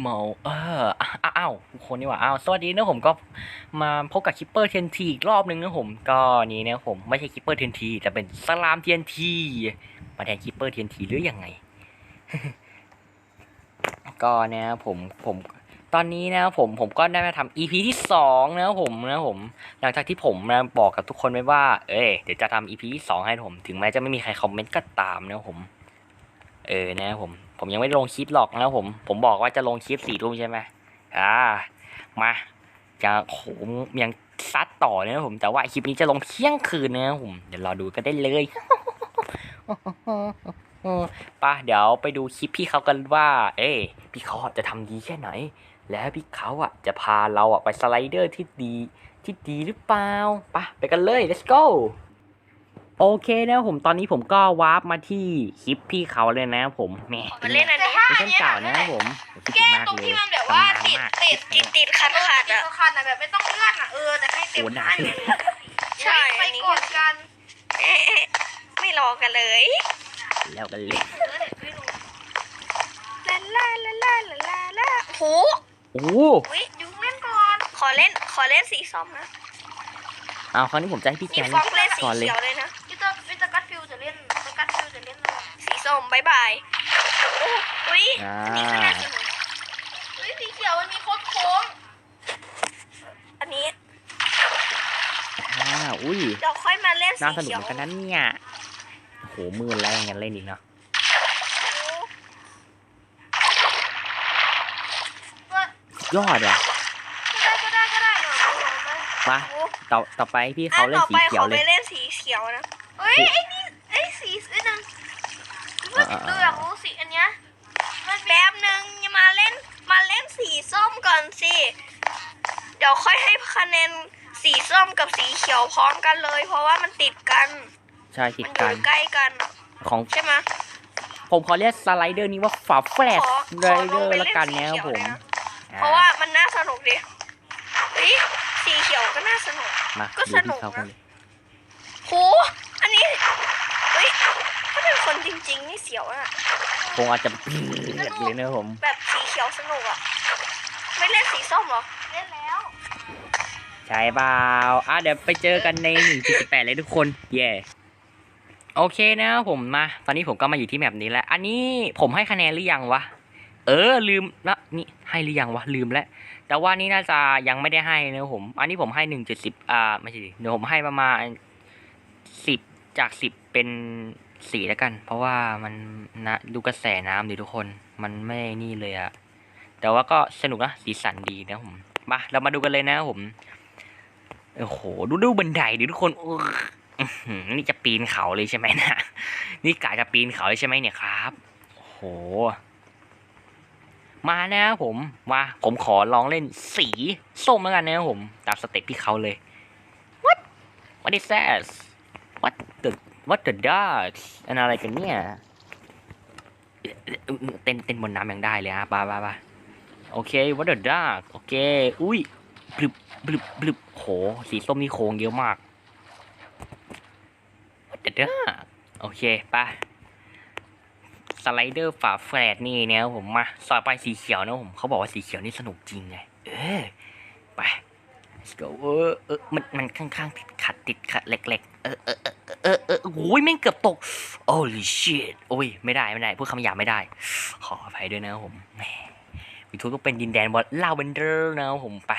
เมาเอออ้าวอ้าวทุกคนนี่หว่าอ้าวสวัสดีนะผมก็มาพบกับคิปเปอร์เทนทีอีกรอบนึงนะผมก็นี่นะผมไม่ใช่คิปเปอร์เทนทีแต่เป็นสลามเทียนทีมาแทนคิปเปอร์เทียนทีหรือยังไง ก็นะผมผมตอนนี้นะผมผมก็ได้มาทำ EP ที่สองนะผมนะผม หลังจากที่ผมนะบอกกับทุกคนไว้ว่า เอ้ยเดี๋ยวจะทำ EP ที่สองให้ผม ถึงแม้จะไม่มีใครคอมเมนต์ก็ตามนะผม เออนะผม ผมยังไม่ลงคลิปหรอกนะผม ผมบอกว่าจะลงคลิปสี่ทุ่มใช่ไหมอ่า มาจะโหมยังซัดต่อเนะผม แต่ว่าคลิปนี้จะลงเที่ยงคืนนะผม เดี๋ยวรอดูกันได้เลยป่ะเดี๋ยวไปดูคลิปพี่เขากันว่า เอ้ยพี่เขาจะทำดีแค่ไหน แล้วพี่เขาอะจะพาเราอะไปสไลเดอร์ที่ดีที่ดีหรือเปล่าไปะไปกันเลย let's go โอเคนะผมตอนนี้ผมก็วาร์ปมาที่คลิปพี่เขาเลยนะผมแหมมาเล่นอันนี้เป็นเก่านะผมคิดแก้ถึงมากตรงเลยที่มันแบบว่าตำนนติดมากติดติดติดขัดขัดอะอะคันอะแบบไม่ต้องเลื่อนอะเออแต่ให้เต็มโอ้หนักให้เลยใช่ไปอันนี้ก่อนกันเอ๊ะไม่รอกันเลยแล้วกันเลยเออเด็กไม่รู้ลาลาลาลาลาลาลาโหโอ้โหวิยุงเล่นก่อนขอเล่นขอเล่นสีส้มนะเอาคราวนี้ผมจะให้พี่แกนี่นฟองเล่นสีก่อนเลยเขียวเลยนะ สีส้มบายบายโอ้อุ้ยอ่าอันนี้ก็น่าสนุกเฮ้ยสีเขียวมันมีโคตรโค้ง อันนี้อ่าอุ้ยเดี๋ยวค่อยมาเล่นสีน่าสนุกเขียเหวมือนกันนั้นเนี่ยโอ้โหมือแล้วยังงั้นเล่นอีกเนาะก็ยอดว่ะได้ก็ได้ก็ได้หน่อยลองไหมมาโอ้ต่อต่อไปพี่อะเขาเล่นต่อสีไปเขีขยวอเลไปยเล่นสีเขียวนะเฮ้ยไอ้นี่ไอ้สีไอ้นั่นว่า อ่าๆๆ ดูอยากรู้สีอันเนี้ยมันมีแป๊บหนึ่งอย่ามาเล่นมาเล่นสีส้มก่อนสิ เดี๋ยวค่อยให้คะแนนสีส้มกับสีเขียวพร้อมกันเลย เพราะว่ามันติดกัน ใช่ติมัดนอกัน ยู่ใกล้กันอะของใช่ไหม ผมขอเรียกสไลเดอร์นี้ว่าฝาแฝดขอไรเดอร์ขอลงไปละกันนะครับเล่นสีเขียวผมเลยนะ เพราะว่ามันน่าสนุกดิเฮ้ยสีเขียวก็น่าสนุก มาก็ดูสนุที่กเขากันนะเลย โห อันนี้ เฮ้ย ถ้าเป็นคนจ ริงๆนี่เสียวอะคงอาจจะเปลี่ยนเลยนะครับผม แบบสีเขียวสนุกอะไม่เล่นสีส้มเหรอ เล่นแล้ว ใช่เปล่าอะเดี๋ยวไปเจอกันใน1.8เลยทุกคน เย่โอเคนะครับผมมา ตอนนี้ผมก็มาอยู่ที่แมปนี้แล้ว อันนี้ผมให้คะแนนหรือยังวะ เออลืมนะนี่ให้หรือยังวะลืมแล้ว แต่ว่านี่น่าจะยังไม่ได้ให้นะครับผม อันนี้ผมให้หนึ่งจุดสิบอ่าไม่ใช่ดิเดี๋ยวผมให้ประมาณสิบจากสิบเป็น สีแล้วกัน เพราะว่ามันนะดูกระแสน้ำดิทุกคน มันไม่นี่เลยอะแต่ว่าก็สนุกนะสีสันดีนะผมมาเรามาดูกันเลยนะผมโอ้โหดูดูบันไดดิทุกคนนี่จะปีนเขาเลยใช่ไหมนะนี่กะจะปีนเขาเลยใช่ไหมเนี่ยครับโอ้โห มานะครับผมมาผมขอลองเล่นสีส้มแล้วกันนะผม ตามสเต็ปพี่เขาเลย What What is that What the What the dogs อันอะไรกันเนี่ยเต้นเต้นบนน้ำยังได้เลยฮะไปไปไปโอเค What the dog โอเค อุ้ยบลึบบลึบบลึบโห สีส้มนี่โค้งเยอะมาก What the dog โอเคไปสไลเดอร์ฝาแฝดนี่เนี่ยผมมาสอยไปสีเขียวนะผมเขาบอกว่าสีเขียวนี่สนุกจริงไง เออไป let's go เออเออมันมันข้างๆติดขัดติดขัดเล็กๆ เออเออเอเออเออโอ้ยแม่งเกือบตก holy shit โอ้ยไม่ได้ไม่ได้พูดคำหยาบไม่ได้ ขออภัยด้วยนะผมแหมวิทูก็เป็นดินแดนบอลลาเวนเดอร์นะผมไป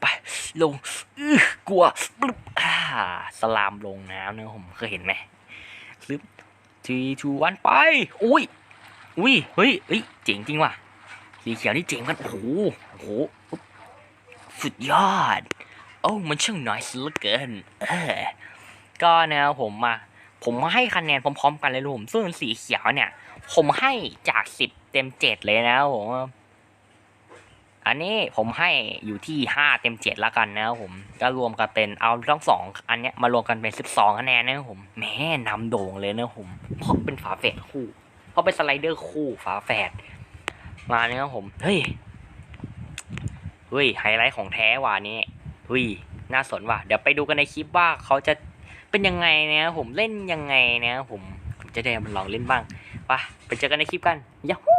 ไป ลงอื้อกลัวปลึบอ่าสลามลงน้ำนะผมเคยเห็นไหมซึบทีทูวันไป อุ้ยอุ้ยเฮ้ยเฮ้ยเจ๋งจริงว่ะสีเขียวนี่เจ๋งกันโอ้โหโอ้โหสุดยอดโอ้มันช่างน้อยเหลือเกินเออ ก็นะครับผมมาผมให้คะแนนพร้อมๆกันเลยลูกผมซึ่งสีเขียวเนี่ย ผมให้จากสิบเต็มเจ็ดเลยนะครับผมอันนี้ผมให้อยู่ที่ห้าเต็มเจ็ดล้วกันนะครับผมก็รวมกันเป็นเอาทั้งสองอันเนี้ยมารวมกันเป็นสิบสองคะแนนนะครับผมแม่นำโด่งเลยนะครับผมเพราะเป็นฝาแฝดคู่ เพราะเป็นสไลเดอร์คู่ฝาแฝดมาเนี่ยครับผมเฮ้ยเฮ้ยไฮไลท์ของแท้ว่ะอันนี้เฮ้ยน่าสนว่ะเดี๋ยวไปดูกันในคลิปว่าเขาจะ เป็นยังไงนะครับผมเล่นยังไงนะครับผมผมจะได้มาลองเล่นบ้างไปไปเจอกันในคลิปกันยาฮู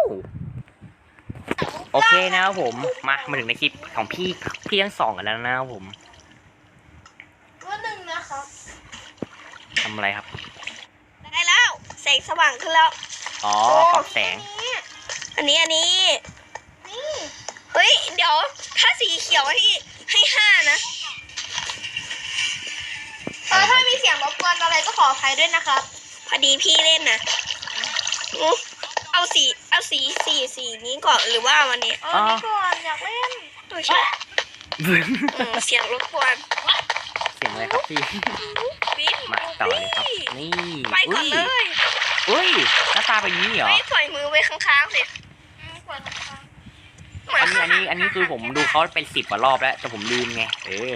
โอเคนะครับผมมามาถึงในคลิปของพี่พี่ทั้งสองกันแล้วนะครับผมตัวหนึ่งนะครับทำอะไรครับได้แล้วแสงสว่างขึ้นแล้วอ๋อปรับแสงนี่อันนี้อันนี้นี่เฮ้ยเดี๋ยวถ้าสีเขียวที่ให้ห้านะ เออถ้ามีเสียงรบกวนอะไรก็ขออภัยด้วยนะครับ พอดีพี่เล่นนะอุ๊ยเอาสีเอาสีสีสีนี้ก่อนหรือว่าวันนี้เออนี่ก่อนอยากเล่นโอเคอืมเสียงรบกวนเสียงอะไรครับพี่บิ๊กมาต่อเลยครับ นี่ไปก่อนเลยอุ้ยหน้าตาเป็นอย่างนี้เหรอ ไม่ปล่อยมือไว้ข้างๆสิอืมกดนะคะเหมือนอันนี้อันนี้อันนี้คือผมดูเขาเป็นสิบกว่ารอบแล้ว แต่ผมลืมไง เออ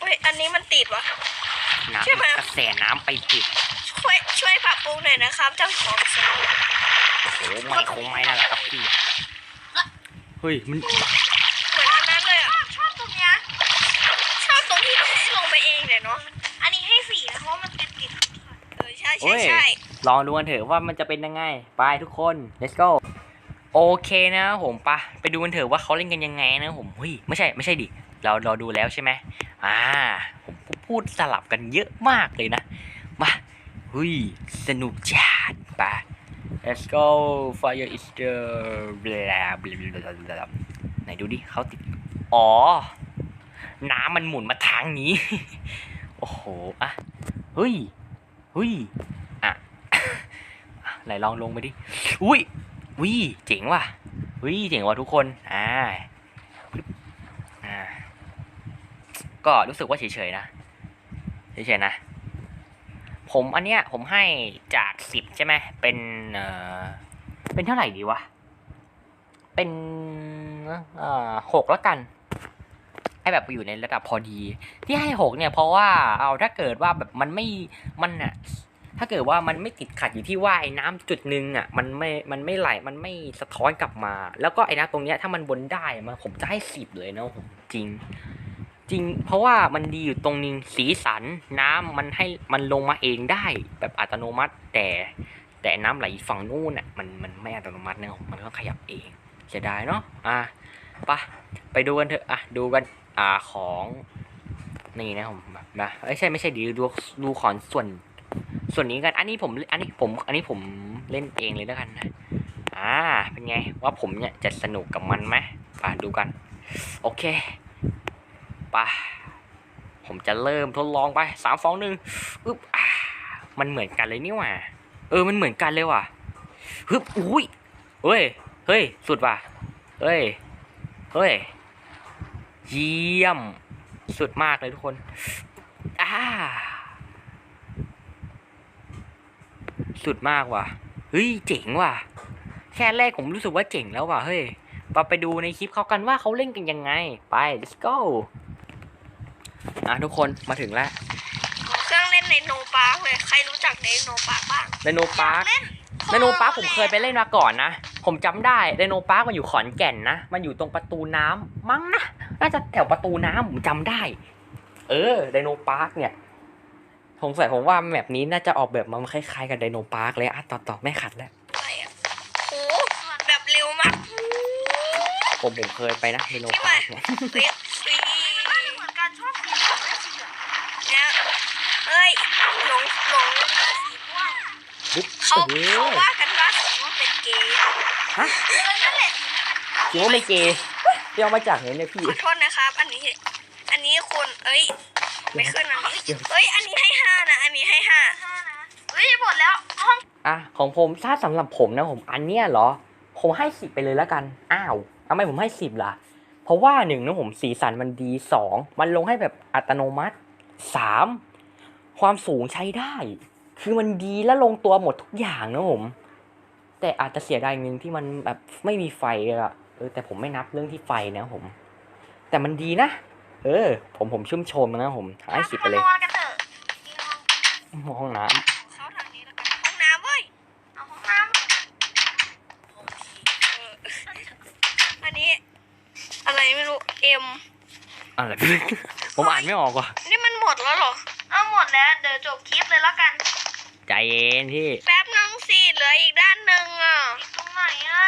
เฮ้ยอันนี้มันติดวะ น้ใช่ไหมำกระแสน้ำไปติดช่วยช่วยปรับปรุงหน่อยนะครับเจ้าของเสียงโอ้โหไม่คงไม่นั่นแหละครับพี่เฮ้ยมันเหมือนอันนั้นเลยอะ ชอบตรงเนี้ยชอบตรงที่ให้ลงไปเองเลยเนาะอันนี้ให้สี่นะเพราะว่ามันติดติดเออใช่โอ้ใช่ยใช่ลองดูกันเถอะว่ามันจะเป็นยังไง ไปทุกคน let's go โอเคนะครับผมปะไปดูกันเถอะว่าเขาเล่นกันยังไงนะครับผมเฮ้ยไม่ใช่ไม่ใช่ดิเราเราดูแล้วใช่ไหม อ่าผมพูดสลับกันเยอะมากเลยนะ มาเฮ้ยสนุกจัดไป let's go fire is the blah blah blah blah blah ไหนดูดิเขาติด อ๋อ น้ำมันหมุนมาทางนี้ โอ้โห อะเฮ้ยเฮ้ยอะอะไหนลองลงไปดิ อุ้ยวิเจ๋งว่ะวิเจ๋งว่ะทุกคน อ่า อ่า ก็รู้สึกว่าเฉยๆนะเฉยๆนะ ผมอันเนี้ยผมให้จากสิบใช่ไหมเป็นเออเป็นเท่าไหร่ดีวะ เป็นเอ่อหกแล้วกันให้แบบอยู่ในระดับพอดี ที่ให้หกเนี่ยเพราะว่าเอาถ้าเกิดว่าแบบมันไม่มันอะถ้าเกิดว่ามันไม่ติดขัดอยู่ที่ว่าไอ้น้ำจุดหนึ่งอะมันไม่มันไม่ไหลมันไม่สะท้อนกลับมา แล้วก็ไอ้น้ำตรงเนี้ยถ้ามันบนได้มันผมจะให้สิบเลยเนาะผมจริง จริง เพราะว่ามันดีอยู่ตรงนึงสีสันน้ำมันให้มันลงมาเองได้แบบอัตโนมัติ แต่แต่น้ำไหลฝั่งนู่นอะมันมันไม่อัตโนมัตินะมันก็ขยับเองเสียดายเนาะอะไปะไปดูกันเถอะอะดูกันอ่าของนี่นะผมแบบนะไม่ใช่ไม่ใช่ดีดูดูของส่วนส่วนนี้กัน อันนี้ผมอันนี้ผมอันนี้ผมเล่นเองเลยแล้วกันนะอ่าเป็นไงว่าผมเนี่ยจะสนุกกับมันไหมไปดูกัน โอเค ไปผมจะเริ่มทดลองไปสามสองหนึ่งอึ๊บอ่ามันเหมือนกันเลยนี่ว่าเออมันเหมือนกันเลยว่ะฮึบอุ้ยเฮ้ยเฮ้ยสุดว่ะเฮ้ยเฮ้ยเยี่ยมสุดมากเลยทุกคนอ่าสุดมากว่ะเฮ้ยเจ๋งว่ะ แค่แรกผมรู้สึกว่าเจ๋งแล้วว่ะเฮ้ยมาไปดูในคลิปเขากันว่าเขาเล่นกันยังไง ไป let's go อะทุกคนมาถึงแล้วเครื่องเล่นในโนปาร์คเลยใครรู้จักในโนปาร์คบ้างไดโนพาร์คไดโนพาร์คผมเคยไปเล่นมาก่อนนะ ผมจำได้ไดโนพาร์คมันอยู่ขอนแก่นนะ มันอยู่ตรงประตูน้ำมั้งนะ น่าจะแถวประตูน้ำผมจำได้ เออไดโนพาร์คเนี่ยสงสัยผมว่าแบบนี้น่าจะออกแบบมาคล้ายๆกับไดโนพาร์คเลยอะต่อต่อไม่ขัดแล้ว อะไรอะโอ้แบบเร็วมาก ผมผมเคยไปนะไดโนพาร์คเนี่ย เฮ้ยเฮ้ย เหมือนกันชอบสีเหลืองและสีเหลือง เนี่ยเฮ้ย หลงหลงสีม่วง ปุ๊บ เขาเอเขาอว่ากันว่าสีม่วงเป็นเกย์ฮะเออนั่นแหละจริงว่าไม่เกย์พี่เอามาจากไหนเนี่ยพี่ขอโทษนะครับ อันนี้ อันนี้คุณเอ้ยไม่ขึ้นอันนี้เอ้ยอันนี้ให้ห้านะอันนี้ให้ห้าห้านะเฮ้ยหมดแล้วห้องอะของผมถ้าสำหรับผมนะผมอันเนี้ยเหรอ ผมให้สิบไปเลยแล้วกัน อ้าวทำไมผมให้สิบล่ะ เพราะว่าหนึ่งนะผมสีสันมันดีสองมันลงให้แบบอัตโนมัติสามความสูงใช้ได้ คือมันดีและลงตัวหมดทุกอย่างนะผม แต่อาจจะเสียดายหนึ่งที่มันแบบไม่มีไฟอะเออแต่ผมไม่นับเรื่องที่ไฟนะผม แต่มันดีนะ เออ ผมผมชื่นชมนะผมให้สิบไปเลยมานอนกันเถอะห้องน้ำเข้าทางนี้แล้วกันห้องน้ำเว้ยเอาห้องน้เอออันนี้อะไรไม่รู้เอ็มอะไรผมอ่านไม่ออกว่ะนี่มันหมดแล้วเหรอำเอาหมดแล้ว เดี๋ยวจบคลิปเลยแล้วกัน ใจเย็นพี่ แป๊บนึงสิเหลืออีกด้านหนึ่งอะตรงไหนอะ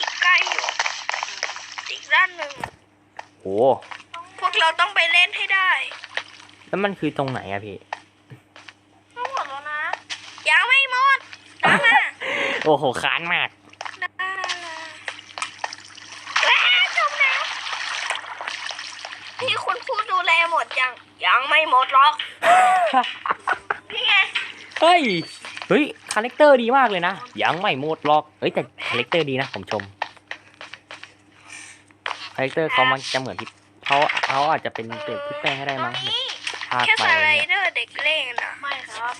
อีกใกล้อยู่ด้านหนึ่งโห พวกเราต้องไปเล่นให้ได้แล้วมันคือตรงไหนอะพี่ ทั้งหมดแล้วนะยังไม่หมดนะนะโอ้โหค้านมากนะว้าจมน้ำนี่คุณผู้ดูแลหมดยังยังไม่หมดหรอกนี่ไง เฮ้ย เฮ้ย คาแรคเตอร์ดีมากเลยนะ ยังไม่หมดหรอก เฮ้ย แต่คาแรคเตอร์ดีนะ ผมชม คาแรคเตอร์เขามันจะเหมือนพี่เขาเขาอาจจะเป็นเด็กพี่แป้งให้ได้มั้งแบบภาคแค่ไปสอะไรไลเงี้ยเดอร์เด็กเล่นนะไม่ครับ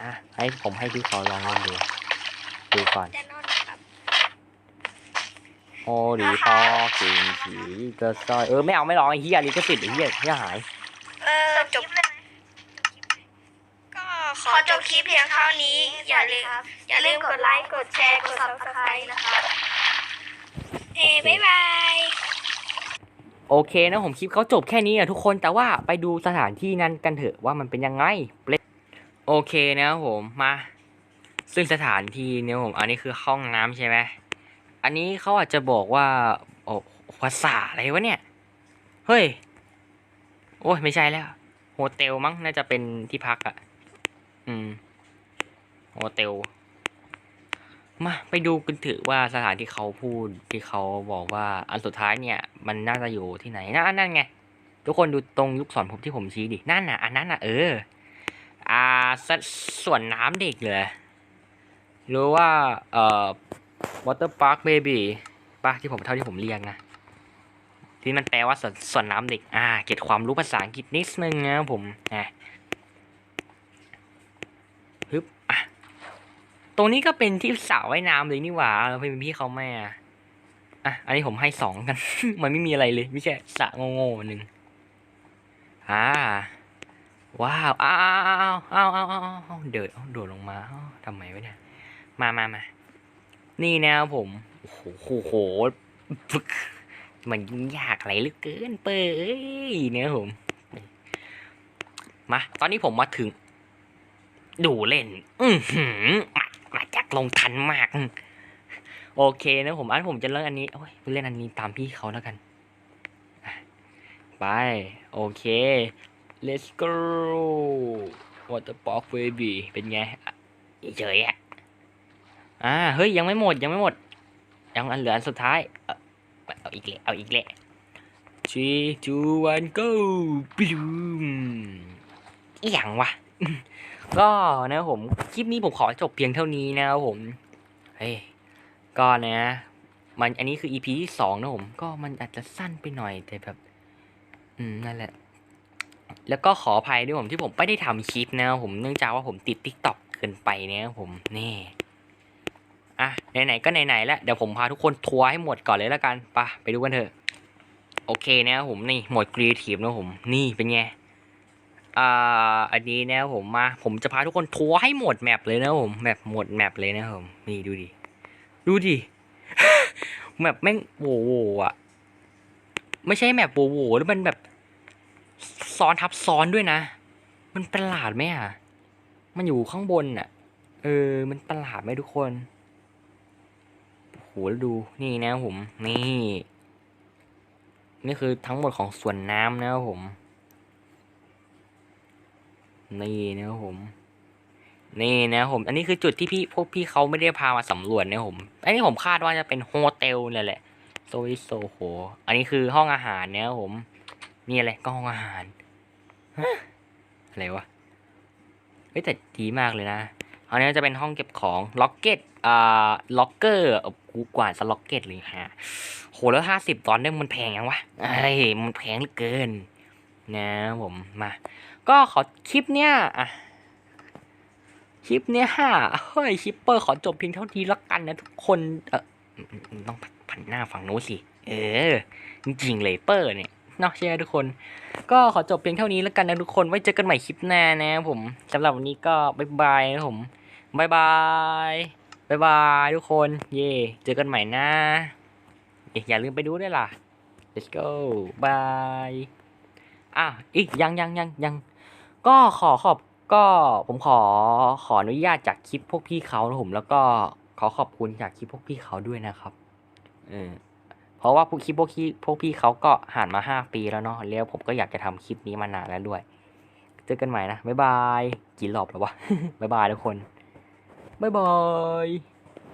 อะให้ผมให้พี่เขาลองเล่นดู ดูก่อนแต่นอนครับโอ้ดีพอกินผีกระซอย เออ ไม่เอาไม่ร้องไอ้เหี้ยลิขสิทธิ์ไอ้เหี้ยเหี้ยหาย เออจบ เลยไหม ก็ขอจบคลิปเพียงเท่านี้อย่าลืมครับอย่าลืมกดไลค์กดแชร์กด subscribe นะครับเฮ้บ๊ายบายโอเคนะผมคลิปเขาจบแค่นี้อะทุกคนแต่ว่าไปดูสถานที่นั้นกันเถอะว่ามันเป็นยังไงเล็โอเคนะครับผมมาซึ่งสถานที่เนี่ยผมอันนี้คือห้องน้ำใช่ไหมอันนี้เขาอาจจะบอกว่าโอ้ภาษาอะไรวะเนี่ย เฮ้ย โอ้ยไม่ใช่แล้ว โฮเทลมั้งน่าจะเป็นที่พักอะอืมโฮ เทลมาไปดูกันเถอะว่าสถานที่เขาพูดที่เขาบอกว่าอันสุดท้ายเนี่ย มันน่าจะอยู่ที่ไหนนะอันนั่นไง ทุกคนดูตรงลูกศรผมที่ผมชี้ดินั่นน่ะอันนั้นน่ะเออ อ่าสส่วนน้ำเด็กเลยหรือว่าเอ่อ water park baby ป่ะที่ผมเท่าที่ผมเรียกนะที่มันแปลว่าส่วนส่วนน้ำเด็ก อ่า เก็บความรู้ภาษาอังกฤษนิดนึงนะผมนะฮึบอะ ตรงนี้ก็เป็นที่สระว่ายน้ำเลยนี่หว่าเราเป็นพี่เขาแม่อะอะ อันนี้ผมให้สองกัน มันไม่มีอะไรเลยไม่ใช่สระโง่ๆหนึ่งอ่า ว้าว อ้าวอ้าวอ้าวอ้าวอ้าวอ้าวเดินโดดลงมาอ้าวทำไมวะเนี่ย มามามา นี่นะครับผม โอ้โหโหมันยุ่งยากอะไรเหลือเกิน เปยเนี่ยผม มา ตอนนี้ผมมาถึง ดูเล่น อือหือมามา ลงทันมาก โอเคนะผมอันผมจะเล่นอันนี้โอ้ยเล่นอันนี้ตามพี่เขาแล้วกันไป โอเค let's go water park baby เป็นไงเฉยอะอ่าเฮ้ย ยังไม่หมดยังไม่หมด ยังอันเหลืออันสุดท้าย เอเอาอีกเลยเอาอีกเลย three two one go ปิวอหย่างวะ ก็นะผมคลิปนี้ผมขอจบเพียงเท่านี้นะครับผมเฮ้ยก็นะ มันอันนี้คือ EP ที่สองนะผม ก็มันอาจจะสั้นไปหน่อยแต่แบบ อืมนั่นแหละ แล้วก็ขออภัยด้วยผมที่ผมไม่ได้ทำคลิปนะครับผมเนื่องจากว่าผมติด t ิ k t o k เกินไปนะครับผมนี่อะไหนๆก็ไหนๆแล้วเดี๋ยวผมพาทุกคนทัวร์ให้หมดก่อนเลยแล้วกันปะไปดูกันเถอะ โอเคนะครับผมนี่หมดครีเอทีฟนะผม นี่เป็นไง อ่าอันนี้นะผมมา ผมจะพาทุกคนทัวร์ให้หมดแมปเลยนะผมแมปหมดแมปเลยนะผมนี่ดูดิดูดิแมปแม่งโวโวอะ ไม่ใช่แมปโวโวแล้วมันแบบซ้อนทับซ้อนด้วยนะ มันประหลาดไหมอะ มันอยู่ข้างบนอะ เออ มันประหลาดไหมทุกคนโหแล้วดูนี่นะผมนี่ นี่คือทั้งหมดของสวนน้ำนะครับผม นี่นะครับผม นี่นะผม อันนี้คือจุดที่พี่พวกพี่เขาไม่ได้พามาสำรวจนะผม อันนี้ผมคาดว่าจะเป็นโฮเทลเลยแหละโซวิโซโห อันนี้คือห้องอาหารนะครับผม นี่อะไรก็ห้องอาหารอะไรวะ เฮ้ยแต่ดีมากเลยนะอันนี้จะเป็นห้องเก็บของล็อกเก็ตอ่าล็อกเกอร์กูกว่าสล็อกเก็ตเลยฮะโหแล้วห้าสิบตอนนึงมันแพงยังวะเอ้มันแพงเหลือเกิน นะผมมา ก็ขอคลิปเนี้ยอะคลิปเนี้ยฮะเฮ้ยชิปเปอร์ขอจบเพียงเท่านี้ละกันนะทุกคนเออต้องผันหน้าฝั่งโน้นสิ เออ จริงเลยเปอร์เนี่ยเนาะใช่ไหมทุกคน ก็ขอจบเพียงเท่านี้แล้วกันนะทุกคน ไว้เจอกันใหม่คลิปหน้านะผมสำหรับวันนี้ก็บายบายนะผมบายบายบายบายทุกคน เย่เจอกันใหม่นะอย่าลืมไปดูด้วยล่ะ let's go bye อะอีกยังยังยังยังก็ขอขอบก็ผมขอขออนุญาตจากคลิปพวกพี่เขานะผมแล้วก็ขอขอบคุณจากคลิปพวกพี่เขาด้วยนะครับเออเพราะว่าพวกคลิปพวกพี่พวกพี่เขาก็ผ่านมาห้าปีแล้วเนาะแล้วผมก็อยากจะทำคลิปนี้มานานแล้วด้วย เจอกันใหม่นะบ๊ายบายกี่รอบแล้ววะบ๊ายบายทุกคนบ๊ายบาย